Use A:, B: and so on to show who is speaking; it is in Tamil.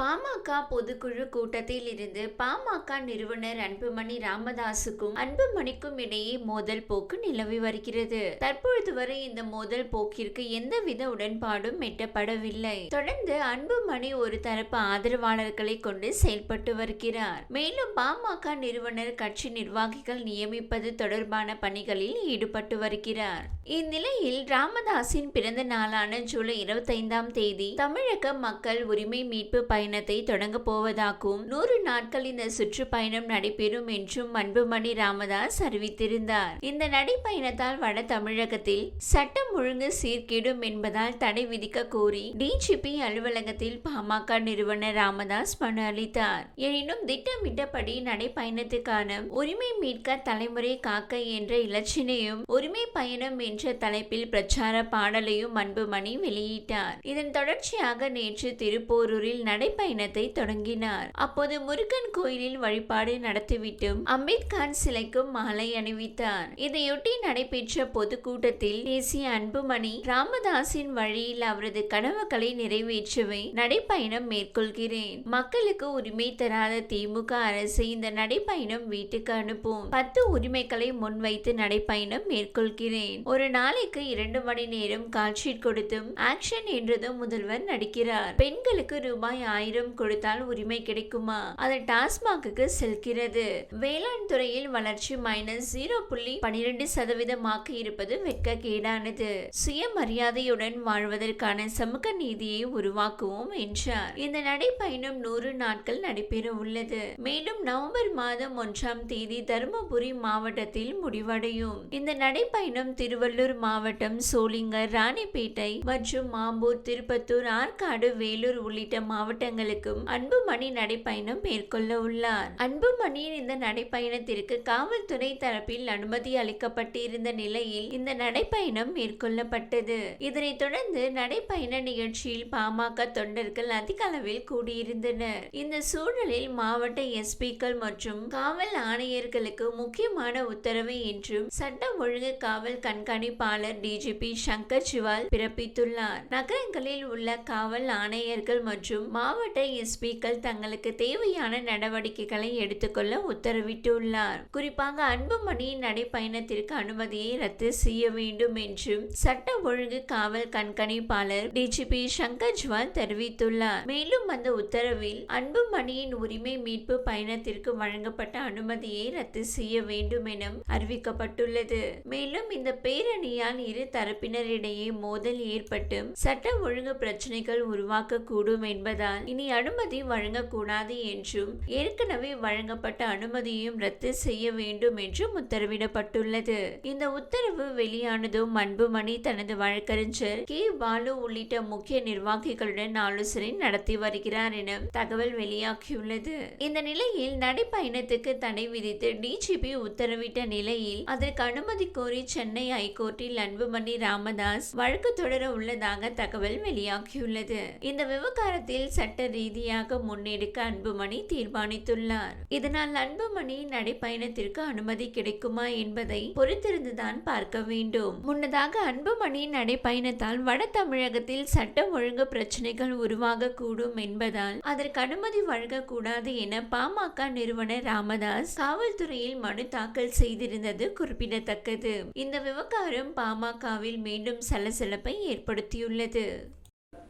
A: பாமக பொதுக்குழு கூட்டத்தில் இருந்து பாமக நிறுவனர் அன்புமணி ராமதாசுக்கும் அன்புமணிக்கும் இடையே மோதல் போக்கு நிலவி வருகிறது தற்பொழுது வரை இந்த மோதல் போக்கிற்கு எந்தவித உடன்பாடும் எட்டப்படவில்லை தொடர்ந்து அன்புமணி ஒரு தரப்பு ஆதரவாளர்களை கொண்டு செயல்பட்டு வருகிறார் மேலும் பாமக நிறுவனர் கட்சி நிர்வாகிகள் நியமிப்பது தொடர்பான பணிகளில் ஈடுபட்டு வருகிறார் இந்நிலையில் ராமதாசின் பிறந்த நாளான ஜூலை இருபத்தைந்தாம் தேதி தமிழக மக்கள் உரிமை மீட்பு பயணம் பயணத்தை தொடங்கப் போவதாகவும் நூறு நாட்கள் இந்த சுற்றுப்பயணம் நடைபெறும் என்றும் அன்புமணி ராமதாஸ் அறிவித்திருந்தார் இந்த நடைப்பயணத்தால் வட தமிழகத்தில் சட்டம் ஒழுங்கு சீர்கேடும் என்பதால் தடை விதிக்க கோரி டிஜிபி அலுவலகத்தில் பாமக நிறுவனர் ராமதாஸ் மனு அளித்தார் எனினும் திட்டமிட்டபடி நடைப்பயணத்துக்கான உரிமை மீட்க தலைமுறை காக்க என்ற இலச்சினையும் உரிமை பயணம் என்ற தலைப்பில் பிரச்சார பாடலையும் அன்புமணி வெளியிட்டார் இதன் தொடர்ச்சியாக நேற்று திருப்போரூரில் நடை பயணத்தை தொடங்கினார் அப்போது முருகன் கோயிலில் வழிபாடு நடத்திவிட்டும் அம்பேத்கர் சிலைக்கும் மாலை அணிவித்தார் இதையொட்டி நடைபெற்ற பொதுக்கூட்டத்தில் தேசிய அன்புமணி ராமதாசின் வழியில் அவரது கனவுகளை நிறைவேற்றவே நடைப்பயணம் மேற்கொள்கிறேன் மக்களுக்கு உரிமை தராத திமுக அரசு இந்த நடைப்பயணம் வீட்டுக்கு அனுப்பும் பத்து உரிமைகளை முன்வைத்து நடைப்பயணம் மேற்கொள்கிறேன் ஒரு நாளைக்கு இரண்டு மணி நேரம் கால்ஷீட் கொடுத்தும் ஆக்ஷன் என்றதும் முதல்வர் நடிக்கிறார் பெண்களுக்கு ரூபாய் ஆயிரம் கொடுத்தால் உரிமை கிடைக்குமா அது டாஸ்மாக்கு செல்கிறது வேளாண் துறையில் வளர்ச்சி மைனஸ் ஜீரோ புள்ளி பனிரெண்டு சதவீதமாக இருப்பது வெட்கக்கேடானது சுயமரியாதையுடன் வாழ்வதற்கான சமூக நீதியை உருவாக்குவோம் என்றார் இந்த நடைப்பயணம் நூறு நாட்கள் நடைபெற உள்ளது மேலும் நவம்பர் மாதம் ஒன்றாம் தேதி தருமபுரி மாவட்டத்தில் முடிவடையும் இந்த நடைப்பயணம் திருவள்ளூர் மாவட்டம் சோளிங்கர் ராணிப்பேட்டை மற்றும் மாம்பூர் திருப்பத்தூர் ஆற்காடு வேலூர் உள்ளிட்ட மாவட்ட இடங்களுக்கும் அன்புமணி நடைப்பயணம் மேற்கொள்ள உள்ளார் அன்புமணியின் இந்த நடைப்பயணத்திற்கு காவல்துறை தரப்பில் அனுமதி அளிக்கப்பட்டிருந்த நிலையில் இந்த நடைப்பயணம் மேற்கொள்ளப்பட்டது இதனைத் தொடர்ந்து நடைப்பயண நிகழ்ச்சியில் பாமக தொண்டர்கள் அதிக அளவில் கூடியிருந்தனர் இந்த சூழலில் மாவட்ட எஸ்பிக்கள் மற்றும் காவல் ஆணையர்களுக்கு முக்கியமான உத்தரவு என்றும் சட்டம் ஒழுங்கு காவல் கண்காணிப்பாளர் டிஜிபி சங்கர் சிவால் பிறப்பித்துள்ளார் நகரங்களில் உள்ள காவல் ஆணையர்கள் மற்றும் மாவட்ட மாவட்ட எஸ்பிக்கள் தங்களுக்கு தேவையான நடவடிக்கைகளை எடுத்துக்கொள்ள உத்தரவிட்டுள்ளார் குறிப்பாக அன்புமணியின் நடைப்பயணத்திற்கு அனுமதியை ரத்து செய்ய வேண்டும் என்றும் சட்ட ஒழுங்கு காவல் கண்காணிப்பாளர் டிஜிபி சங்கர்ஜ்வால் ஜுவால் தெரிவித்துள்ளார் மேலும் அந்த உத்தரவில் அன்புமணியின் உரிமை மீட்பு பயணத்திற்கு வழங்கப்பட்ட அனுமதியை ரத்து செய்ய வேண்டும் என அறிவிக்கப்பட்டுள்ளது மேலும் இந்த பேரணியால் இரு தரப்பினரிடையே மோதல் ஏற்பட்டு சட்ட ஒழுங்கு பிரச்சனைகள் உருவாக்கக்கூடும் என்பதால் இனி அனுமதி வழங்கக்கூடாது என்றும் ஏற்கனவே வழங்கப்பட்ட அனுமதியும் ரத்து செய்ய வேண்டும் என்றும் உத்தரவிடப்பட்டுள்ளது இந்த உத்தரவு வெளியானதும் அன்புமணி தனது வழக்கறிஞர் கே பாலு உள்ளிட்ட முக்கிய நிர்வாகிகளுடன் ஆலோசனை நடத்தி வருகிறார் என தகவல் வெளியாகியுள்ளது இந்த நிலையில் நடைப்பயணத்துக்கு தடை விதித்து டிஜிபி உத்தரவிட்ட நிலையில் அதற்கு அனுமதி கோரி சென்னை ஹைகோர்ட்டில் அன்புமணி ராமதாஸ் வழக்கு தொடர உள்ளதாக தகவல் வெளியாகியுள்ளது இந்த விவகாரத்தில் சட்ட சட்ட ரீதியாக முன்னெடுக்க அன்புமணி தீர்மானித்துள்ளார் இதனால் அன்புமணி நடைப்பயணத்திற்கு அனுமதி கிடைக்குமா என்பதை பொறுத்திருந்துதான் பார்க்க வேண்டும் முன்னதாக அன்புமணி நடைப்பயணத்தால் வட தமிழகத்தில் சட்டம் ஒழுங்கு பிரச்சனைகள் உருவாக கூடும் என்பதால் அதற்கு அனுமதி வழங்கக்கூடாது என பாமக நிறுவனர் ராமதாஸ் காவல்துறையில் மனு தாக்கல் செய்திருந்தது குறிப்பிடத்தக்கது இந்த விவகாரம் பாமகவில் மீண்டும் சலசலப்பை ஏற்படுத்தியுள்ளது